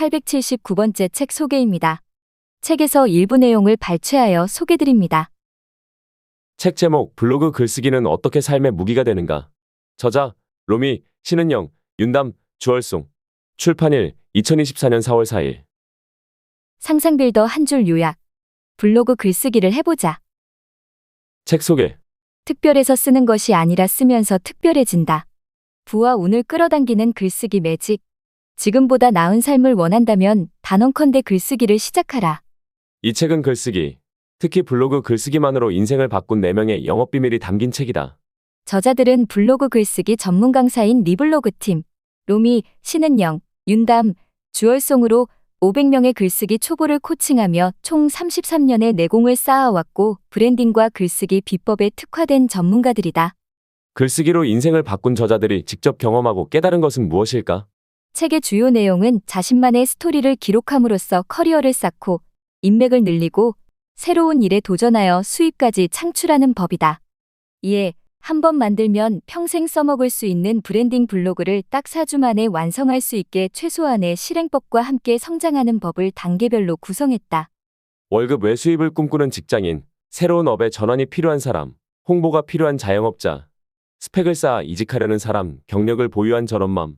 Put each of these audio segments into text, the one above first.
879번째 책 소개입니다. 책에서 일부 내용을 발췌하여 소개드립니다. 책 제목 블로그 글쓰기는 어떻게 삶의 무기가 되는가? 저자 로미 신은영 윤담 주얼송 출판일 2024년 4월 4일 상상빌더 한 줄 요약. 블로그 글쓰기를 해보자. 책 소개 특별해서 쓰는 것이 아니라 쓰면서 특별해진다. 부와 운을 끌어당기는 글쓰기 매직. 지금보다 나은 삶을 원한다면 단언컨대 글쓰기를 시작하라. 이 책은 글쓰기 특히 블로그 글쓰기만으로 인생을 바꾼 4명의 영업 비밀이 담긴 책이다. 저자들은 블로그 글쓰기 전문 강사인 리블로그 팀, 로미, 신은영, 윤담, 주얼송으로 500명의 글쓰기 초보를 코칭하며 총 33년의 내공을 쌓아왔고 브랜딩과 글쓰기 비법에 특화된 전문가들이다. 글쓰기로 인생을 바꾼 저자들이 직접 경험하고 깨달은 것은 무엇일까? 책의 주요 내용은 자신만의 스토리를 기록함으로써 커리어를 쌓고 인맥을 늘리고 새로운 일에 도전하여 수입까지 창출하는 법이다. 이에 한 번 만들면 평생 써먹을 수 있는 브랜딩 블로그를 딱 4주 만에 완성할 수 있게 최소한의 실행법과 함께 성장하는 법을 단계별로 구성했다. 월급 외 수입을 꿈꾸는 직장인, 새로운 업에 전환이 필요한 사람, 홍보가 필요한 자영업자, 스펙을 쌓아 이직하려는 사람, 경력을 보유한 전업맘,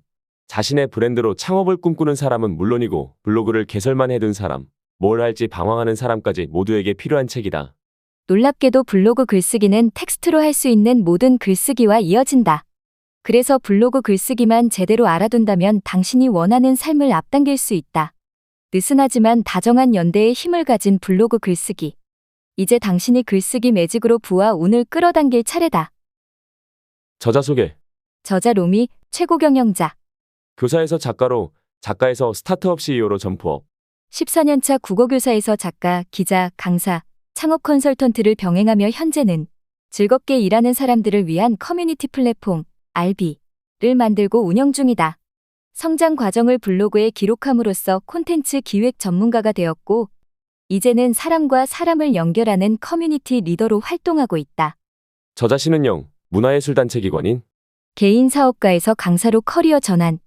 자신의 브랜드로 창업을 꿈꾸는 사람은 물론이고 블로그를 개설만 해둔 사람, 뭘 할지 방황하는 사람까지 모두에게 필요한 책이다. 놀랍게도 블로그 글쓰기는 텍스트로 할 수 있는 모든 글쓰기와 이어진다. 그래서 블로그 글쓰기만 제대로 알아둔다면 당신이 원하는 삶을 앞당길 수 있다. 느슨하지만 다정한 연대의 힘을 가진 블로그 글쓰기. 이제 당신이 글쓰기 매직으로 부와 운을 끌어당길 차례다. 저자 소개. 저자 로미, 최고 경영자. 교사에서 작가로, 작가에서 스타트업 CEO로 점프업. 14년차 국어교사에서 작가, 기자, 강사, 창업 컨설턴트를 병행하며 현재는 즐겁게 일하는 사람들을 위한 커뮤니티 플랫폼, RB를 만들고 운영 중이다. 성장 과정을 블로그에 기록함으로써 콘텐츠 기획 전문가가 되었고, 이제는 사람과 사람을 연결하는 커뮤니티 리더로 활동하고 있다. 저자 신은영, 문화예술단체 기관인, 개인 사업가에서 강사로 커리어 전환,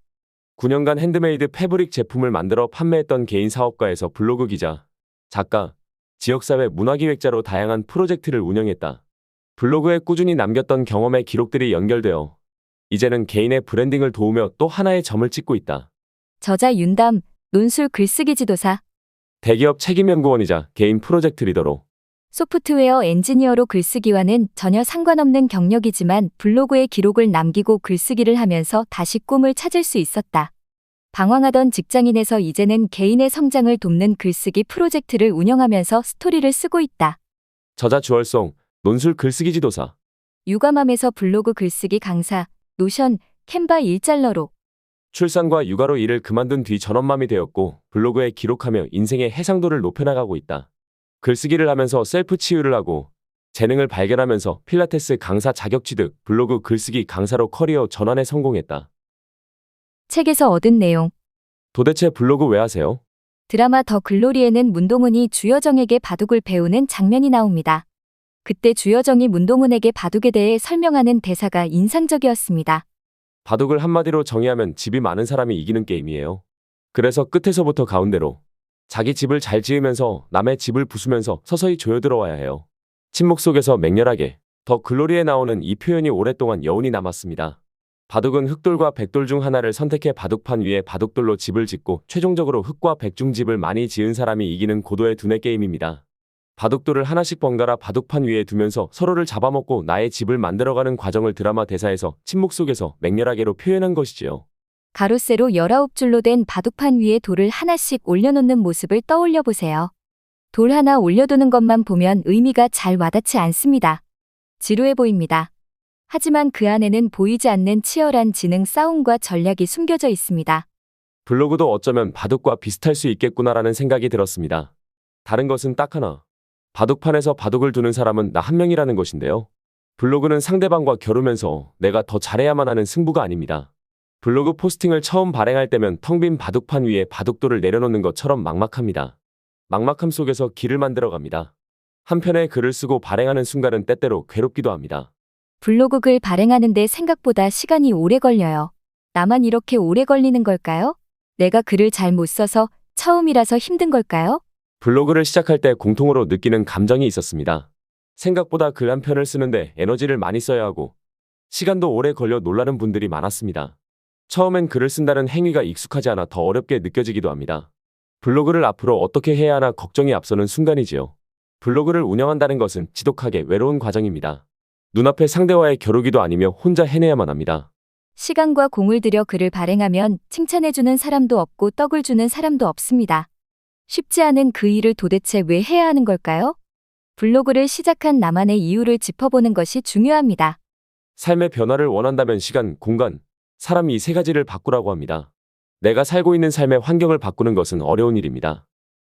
9년간 핸드메이드 패브릭 제품을 만들어 판매했던 개인 사업가에서 블로그 기자, 작가, 지역사회 문화기획자로 다양한 프로젝트를 운영했다. 블로그에 꾸준히 남겼던 경험의 기록들이 연결되어 이제는 개인의 브랜딩을 도우며 또 하나의 점을 찍고 있다. 저자 윤담, 논술 글쓰기 지도사, 대기업 책임연구원이자 개인 프로젝트 리더로 소프트웨어 엔지니어로 글쓰기와는 전혀 상관없는 경력이지만 블로그에 기록을 남기고 글쓰기를 하면서 다시 꿈을 찾을 수 있었다. 방황하던 직장인에서 이제는 개인의 성장을 돕는 글쓰기 프로젝트를 운영하면서 스토리를 쓰고 있다. 저자 주얼송, 논술 글쓰기 지도사, 육아맘에서 블로그 글쓰기 강사, 노션, 캔바 일잘러로 출산과 육아로 일을 그만둔 뒤 전업맘이 되었고 블로그에 기록하며 인생의 해상도를 높여나가고 있다. 글쓰기를 하면서 셀프 치유를 하고 재능을 발견하면서 필라테스 강사 자격 취득, 블로그 글쓰기 강사로 커리어 전환에 성공했다. 책에서 얻은 내용 도대체 블로그 왜 하세요? 드라마 더 글로리에는 문동은이 주여정에게 바둑을 배우는 장면이 나옵니다. 그때 주여정이 문동은에게 바둑에 대해 설명하는 대사가 인상적이었습니다. 바둑을 한마디로 정의하면 집이 많은 사람이 이기는 게임이에요. 그래서 끝에서부터 가운데로 자기 집을 잘 지으면서 남의 집을 부수면서 서서히 조여들어와야 해요. 침묵 속에서 맹렬하게 더 글로리에 나오는 이 표현이 오랫동안 여운이 남았습니다. 바둑은 흑돌과 백돌 중 하나를 선택해 바둑판 위에 바둑돌로 집을 짓고 최종적으로 흑과 백중 집을 많이 지은 사람이 이기는 고도의 두뇌 게임입니다. 바둑돌을 하나씩 번갈아 바둑판 위에 두면서 서로를 잡아먹고 나의 집을 만들어가는 과정을 드라마 대사에서 침묵 속에서 맹렬하게로 표현한 것이지요. 가로세로 19줄로 된 바둑판 위에 돌을 하나씩 올려놓는 모습을 떠올려 보세요. 돌 하나 올려두는 것만 보면 의미가 잘 와닿지 않습니다. 지루해 보입니다. 하지만 그 안에는 보이지 않는 치열한 지능 싸움과 전략이 숨겨져 있습니다. 블로그도 어쩌면 바둑과 비슷할 수 있겠구나라는 생각이 들었습니다. 다른 것은 딱 하나. 바둑판에서 바둑을 두는 사람은 나 한 명이라는 것인데요. 블로그는 상대방과 겨루면서 내가 더 잘해야만 하는 승부가 아닙니다. 블로그 포스팅을 처음 발행할 때면 텅 빈 바둑판 위에 바둑돌을 내려놓는 것처럼 막막합니다. 막막함 속에서 길을 만들어 갑니다. 한편의 글을 쓰고 발행하는 순간은 때때로 괴롭기도 합니다. 블로그 글 발행하는데 생각보다 시간이 오래 걸려요. 나만 이렇게 오래 걸리는 걸까요? 내가 글을 잘 못 써서 처음이라서 힘든 걸까요? 블로그를 시작할 때 공통으로 느끼는 감정이 있었습니다. 생각보다 글 한 편을 쓰는데 에너지를 많이 써야 하고 시간도 오래 걸려 놀라는 분들이 많았습니다. 처음엔 글을 쓴다는 행위가 익숙하지 않아 더 어렵게 느껴지기도 합니다. 블로그를 앞으로 어떻게 해야 하나 걱정이 앞서는 순간이지요. 블로그를 운영한다는 것은 지독하게 외로운 과정입니다. 눈앞의 상대와의 겨루기도 아니며 혼자 해내야만 합니다. 시간과 공을 들여 글을 발행하면 칭찬해주는 사람도 없고 떡을 주는 사람도 없습니다. 쉽지 않은 그 일을 도대체 왜 해야 하는 걸까요? 블로그를 시작한 나만의 이유를 짚어보는 것이 중요합니다. 삶의 변화를 원한다면 시간, 공간, 사람 이 세 가지를 바꾸라고 합니다. 내가 살고 있는 삶의 환경을 바꾸는 것은 어려운 일입니다.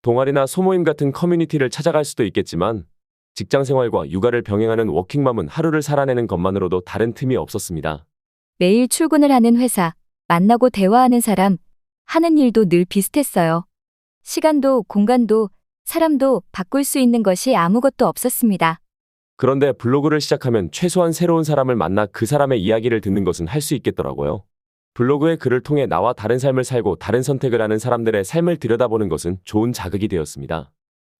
동아리나 소모임 같은 커뮤니티를 찾아갈 수도 있겠지만 직장 생활과 육아를 병행하는 워킹맘은 하루를 살아내는 것만으로도 다른 틈이 없었습니다. 매일 출근을 하는 회사, 만나고 대화하는 사람, 하는 일도 늘 비슷했어요. 시간도 공간도 사람도 바꿀 수 있는 것이 아무것도 없었습니다. 그런데 블로그를 시작하면 최소한 새로운 사람을 만나 그 사람의 이야기를 듣는 것은 할 수 있겠더라고요. 블로그의 글을 통해 나와 다른 삶을 살고 다른 선택을 하는 사람들의 삶을 들여다보는 것은 좋은 자극이 되었습니다.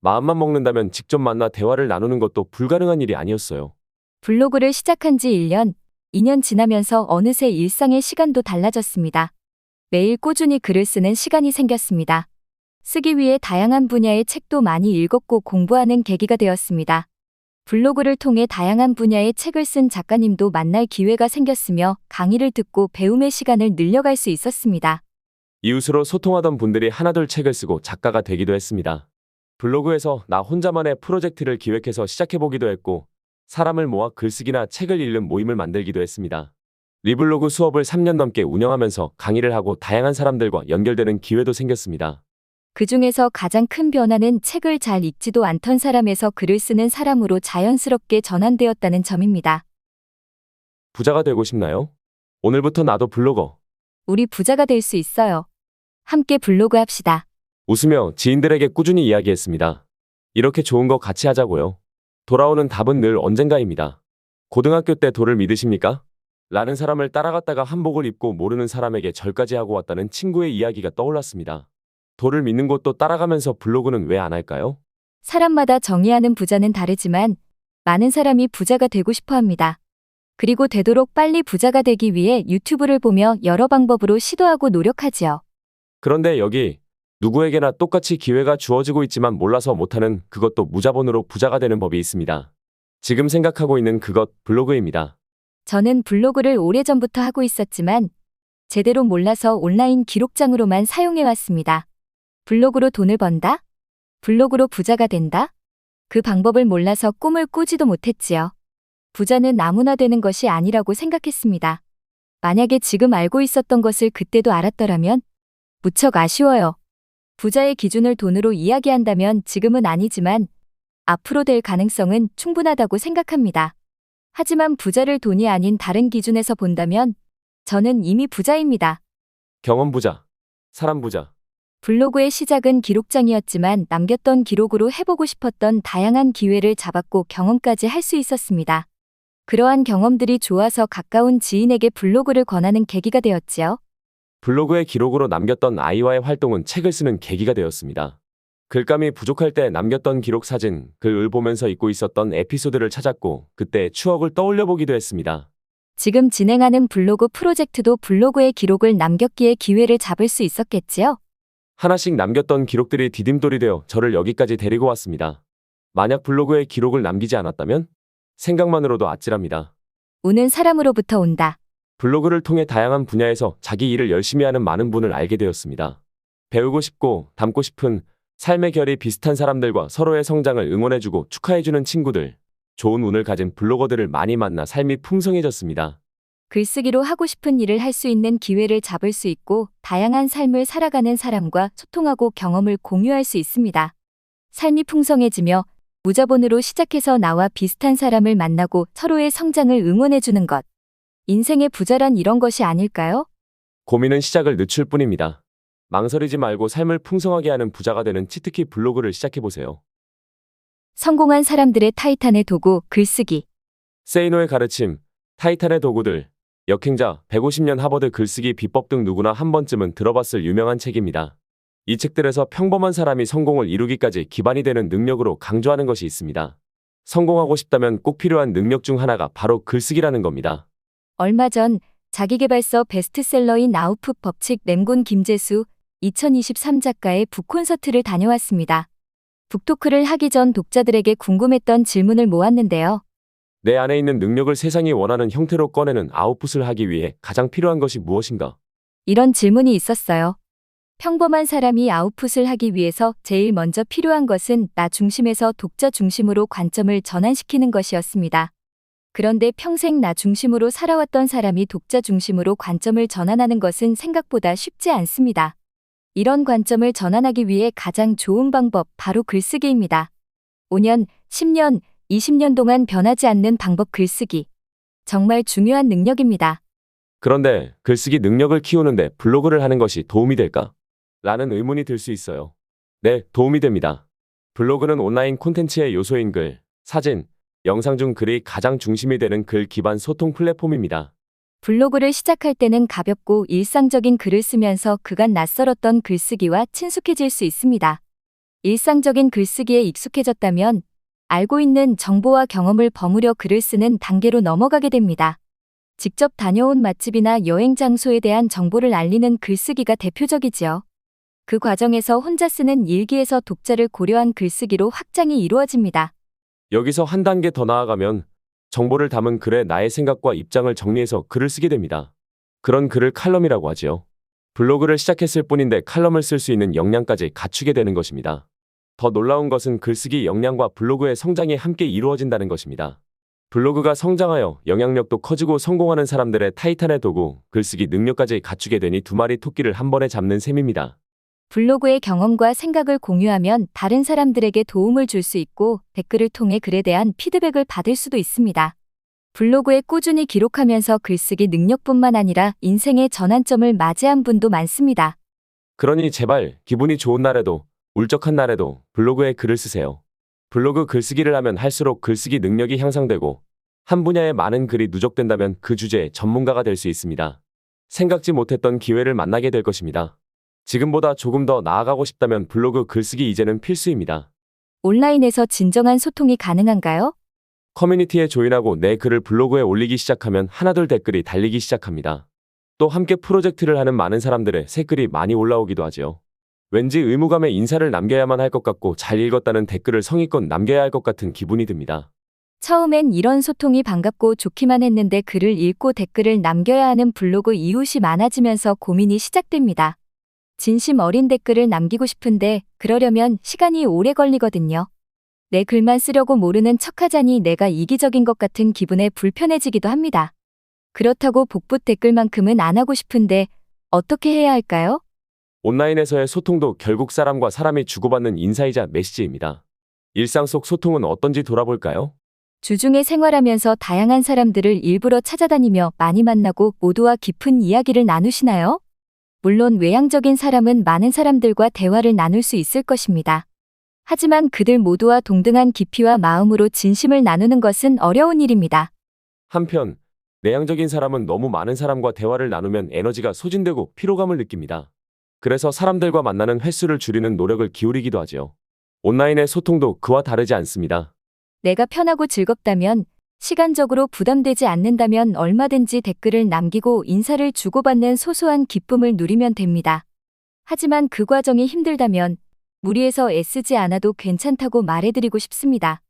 마음만 먹는다면 직접 만나 대화를 나누는 것도 불가능한 일이 아니었어요. 블로그를 시작한 지 1년, 2년 지나면서 어느새 일상의 시간도 달라졌습니다. 매일 꾸준히 글을 쓰는 시간이 생겼습니다. 쓰기 위해 다양한 분야의 책도 많이 읽었고 공부하는 계기가 되었습니다. 블로그를 통해 다양한 분야의 책을 쓴 작가님도 만날 기회가 생겼으며 강의를 듣고 배움의 시간을 늘려갈 수 있었습니다. 이웃으로 소통하던 분들이 하나둘 책을 쓰고 작가가 되기도 했습니다. 블로그에서 나 혼자만의 프로젝트를 기획해서 시작해보기도 했고, 사람을 모아 글쓰기나 책을 읽는 모임을 만들기도 했습니다. 리블로그 수업을 3년 넘게 운영하면서 강의를 하고 다양한 사람들과 연결되는 기회도 생겼습니다. 그 중에서 가장 큰 변화는 책을 잘 읽지도 않던 사람에서 글을 쓰는 사람으로 자연스럽게 전환되었다는 점입니다. 부자가 되고 싶나요? 오늘부터 나도 블로거. 우리 부자가 될 수 있어요. 함께 블로그 합시다. 웃으며 지인들에게 꾸준히 이야기했습니다. 이렇게 좋은 거 같이 하자고요. 돌아오는 답은 늘 언젠가입니다. 고등학교 때 도를 믿으십니까? 라는 사람을 따라갔다가 한복을 입고 모르는 사람에게 절까지 하고 왔다는 친구의 이야기가 떠올랐습니다. 도를 믿는 것도 따라가면서 블로그는 왜 안 할까요? 사람마다 정의하는 부자는 다르지만 많은 사람이 부자가 되고 싶어 합니다. 그리고 되도록 빨리 부자가 되기 위해 유튜브를 보며 여러 방법으로 시도하고 노력하지요. 그런데 여기 누구에게나 똑같이 기회가 주어지고 있지만 몰라서 못하는 그것도 무자본으로 부자가 되는 법이 있습니다. 지금 생각하고 있는 그것 블로그입니다. 저는 블로그를 오래전부터 하고 있었지만 제대로 몰라서 온라인 기록장으로만 사용해 왔습니다. 블로그로 돈을 번다? 블로그로 부자가 된다? 그 방법을 몰라서 꿈을 꾸지도 못했지요. 부자는 아무나 되는 것이 아니라고 생각했습니다. 만약에 지금 알고 있었던 것을 그때도 알았더라면 무척 아쉬워요. 부자의 기준을 돈으로 이야기한다면 지금은 아니지만 앞으로 될 가능성은 충분하다고 생각합니다. 하지만 부자를 돈이 아닌 다른 기준에서 본다면 저는 이미 부자입니다. 경험 부자, 사람 부자, 블로그의 시작은 기록장이었지만 남겼던 기록으로 해보고 싶었던 다양한 기회를 잡았고 경험까지 할 수 있었습니다. 그러한 경험들이 좋아서 가까운 지인에게 블로그를 권하는 계기가 되었지요. 블로그의 기록으로 남겼던 아이와의 활동은 책을 쓰는 계기가 되었습니다. 글감이 부족할 때 남겼던 기록 사진, 글을 보면서 잊고 있었던 에피소드를 찾았고 그때 추억을 떠올려 보기도 했습니다. 지금 진행하는 블로그 프로젝트도 블로그의 기록을 남겼기에 기회를 잡을 수 있었겠지요. 하나씩 남겼던 기록들이 디딤돌이 되어 저를 여기까지 데리고 왔습니다. 만약 블로그에 기록을 남기지 않았다면 생각만으로도 아찔합니다. 운은 사람으로부터 온다. 블로그를 통해 다양한 분야에서 자기 일을 열심히 하는 많은 분을 알게 되었습니다. 배우고 싶고 닮고 싶은 삶의 결이 비슷한 사람들과 서로의 성장을 응원해주고 축하해주는 친구들, 좋은 운을 가진 블로거들을 많이 만나 삶이 풍성해졌습니다. 글쓰기로 하고 싶은 일을 할 수 있는 기회를 잡을 수 있고 다양한 삶을 살아가는 사람과 소통하고 경험을 공유할 수 있습니다. 삶이 풍성해지며 무자본으로 시작해서 나와 비슷한 사람을 만나고 서로의 성장을 응원해주는 것. 인생의 부자란 이런 것이 아닐까요? 고민은 시작을 늦출 뿐입니다. 망설이지 말고 삶을 풍성하게 하는 부자가 되는 치트키 블로그를 시작해보세요. 성공한 사람들의 타이탄의 도구, 글쓰기. 세이노의 가르침, 타이탄의 도구들, 역행자, 150년 하버드 글쓰기 비법 등 누구나 한 번쯤은 들어봤을 유명한 책입니다. 이 책들에서 평범한 사람이 성공을 이루기까지 기반이 되는 능력으로 강조하는 것이 있습니다. 성공하고 싶다면 꼭 필요한 능력 중 하나가 바로 글쓰기라는 겁니다. 얼마 전 자기계발서 베스트셀러인 아우프 법칙 램곤 김재수 2023 작가의 북콘서트를 다녀왔습니다. 북토크를 하기 전 독자들에게 궁금했던 질문을 모았는데요. 내 안에 있는 능력을 세상이 원하는 형태로 꺼내는 아웃풋을 하기 위해 가장 필요한 것이 무엇인가? 이런 질문이 있었어요. 평범한 사람이 아웃풋을 하기 위해서 제일 먼저 필요한 것은 나 중심에서 독자 중심으로 관점을 전환시키는 것이었습니다. 그런데 평생 나 중심으로 살아왔던 사람이 독자 중심으로 관점을 전환하는 것은 생각보다 쉽지 않습니다. 이런 관점을 전환하기 위해 가장 좋은 방법 바로 글쓰기입니다. 5년, 10년, 20년 동안 변하지 않는 방법 글쓰기. 정말 중요한 능력입니다. 그런데 글쓰기 능력을 키우는데 블로그를 하는 것이 도움이 될까? 라는 의문이 들 수 있어요. 네, 도움이 됩니다. 블로그는 온라인 콘텐츠의 요소인 글, 사진, 영상 중 글이 가장 중심이 되는 글 기반 소통 플랫폼입니다. 블로그를 시작할 때는 가볍고 일상적인 글을 쓰면서 그간 낯설었던 글쓰기와 친숙해질 수 있습니다. 일상적인 글쓰기에 익숙해졌다면 알고 있는 정보와 경험을 버무려 글을 쓰는 단계로 넘어가게 됩니다. 직접 다녀온 맛집이나 여행 장소에 대한 정보를 알리는 글쓰기가 대표적이지요. 그 과정에서 혼자 쓰는 일기에서 독자를 고려한 글쓰기로 확장이 이루어집니다. 여기서 한 단계 더 나아가면 정보를 담은 글에 나의 생각과 입장을 정리해서 글을 쓰게 됩니다. 그런 글을 칼럼이라고 하지요. 블로그를 시작했을 뿐인데 칼럼을 쓸 수 있는 역량까지 갖추게 되는 것입니다. 더 놀라운 것은 글쓰기 역량과 블로그의 성장이 함께 이루어진다는 것입니다. 블로그가 성장하여 영향력도 커지고 성공하는 사람들의 타이탄의 도구, 글쓰기 능력까지 갖추게 되니 두 마리 토끼를 한 번에 잡는 셈입니다. 블로그의 경험과 생각을 공유하면 다른 사람들에게 도움을 줄 수 있고 댓글을 통해 글에 대한 피드백을 받을 수도 있습니다. 블로그에 꾸준히 기록하면서 글쓰기 능력뿐만 아니라 인생의 전환점을 맞이한 분도 많습니다. 그러니 제발 기분이 좋은 날에도 울적한 날에도 블로그에 글을 쓰세요. 블로그 글쓰기를 하면 할수록 글쓰기 능력이 향상되고 한 분야에 많은 글이 누적된다면 그 주제의 전문가가 될 수 있습니다. 생각지 못했던 기회를 만나게 될 것입니다. 지금보다 조금 더 나아가고 싶다면 블로그 글쓰기 이제는 필수입니다. 온라인에서 진정한 소통이 가능한가요? 커뮤니티에 조인하고 내 글을 블로그에 올리기 시작하면 하나둘 댓글이 달리기 시작합니다. 또 함께 프로젝트를 하는 많은 사람들의 새 글이 많이 올라오기도 하지요. 왠지 의무감에 인사를 남겨야만 할 것 같고 잘 읽었다는 댓글을 성의껏 남겨야 할 것 같은 기분이 듭니다. 처음엔 이런 소통이 반갑고 좋기만 했는데 글을 읽고 댓글을 남겨야 하는 블로그 이웃이 많아지면서 고민이 시작됩니다. 진심 어린 댓글을 남기고 싶은데 그러려면 시간이 오래 걸리거든요. 내 글만 쓰려고 모르는 척하자니 내가 이기적인 것 같은 기분에 불편해지기도 합니다. 그렇다고 복붙 댓글만큼은 안 하고 싶은데 어떻게 해야 할까요? 온라인에서의 소통도 결국 사람과 사람이 주고받는 인사이자 메시지입니다. 일상 속 소통은 어떤지 돌아볼까요? 주중에 생활하면서 다양한 사람들을 일부러 찾아다니며 많이 만나고 모두와 깊은 이야기를 나누시나요? 물론 외향적인 사람은 많은 사람들과 대화를 나눌 수 있을 것입니다. 하지만 그들 모두와 동등한 깊이와 마음으로 진심을 나누는 것은 어려운 일입니다. 한편 내향적인 사람은 너무 많은 사람과 대화를 나누면 에너지가 소진되고 피로감을 느낍니다. 그래서 사람들과 만나는 횟수를 줄이는 노력을 기울이기도 하지요. 온라인의 소통도 그와 다르지 않습니다. 내가 편하고 즐겁다면, 시간적으로 부담되지 않는다면 얼마든지 댓글을 남기고 인사를 주고받는 소소한 기쁨을 누리면 됩니다. 하지만 그 과정이 힘들다면 무리해서 애쓰지 않아도 괜찮다고 말해드리고 싶습니다.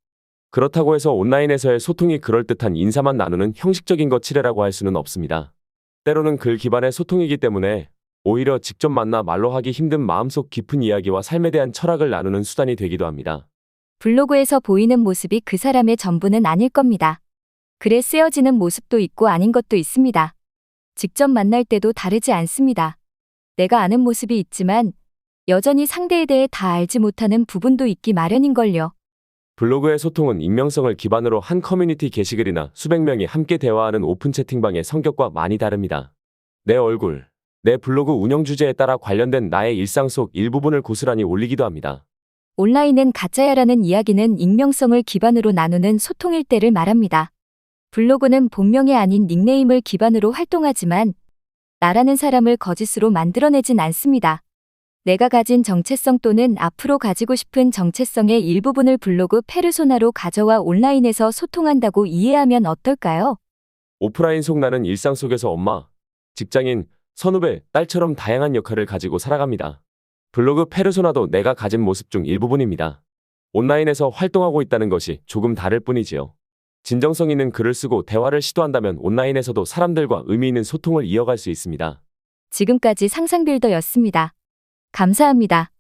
그렇다고 해서 온라인에서의 소통이 그럴듯한 인사만 나누는 형식적인 거치레라고 할 수는 없습니다. 때로는 글 기반의 소통이기 때문에 오히려 직접 만나 말로 하기 힘든 마음속 깊은 이야기와 삶에 대한 철학을 나누는 수단이 되기도 합니다. 블로그에서 보이는 모습이 그 사람의 전부는 아닐 겁니다. 글에 쓰여지는 모습도 있고 아닌 것도 있습니다. 직접 만날 때도 다르지 않습니다. 내가 아는 모습이 있지만 여전히 상대에 대해 다 알지 못하는 부분도 있기 마련인걸요. 블로그의 소통은 익명성을 기반으로 한 커뮤니티 게시글이나 수백 명이 함께 대화하는 오픈 채팅방의 성격과 많이 다릅니다. 내 얼굴, 내 블로그 운영 주제에 따라 관련된 나의 일상 속 일부분을 고스란히 올리기도 합니다. 온라인은 가짜야라는 이야기는 익명성을 기반으로 나누는 소통일 때를 말합니다. 블로그는 본명이 아닌 닉네임을 기반으로 활동하지만 나라는 사람을 거짓으로 만들어내진 않습니다. 내가 가진 정체성 또는 앞으로 가지고 싶은 정체성의 일부분을 블로그 페르소나로 가져와 온라인에서 소통한다고 이해하면 어떨까요? 오프라인 속 나는 일상 속에서 엄마, 직장인, 선후배, 딸처럼 다양한 역할을 가지고 살아갑니다. 블로그 페르소나도 내가 가진 모습 중 일부분입니다. 온라인에서 활동하고 있다는 것이 조금 다를 뿐이지요. 진정성 있는 글을 쓰고 대화를 시도한다면 온라인에서도 사람들과 의미 있는 소통을 이어갈 수 있습니다. 지금까지 상상빌더였습니다. 감사합니다.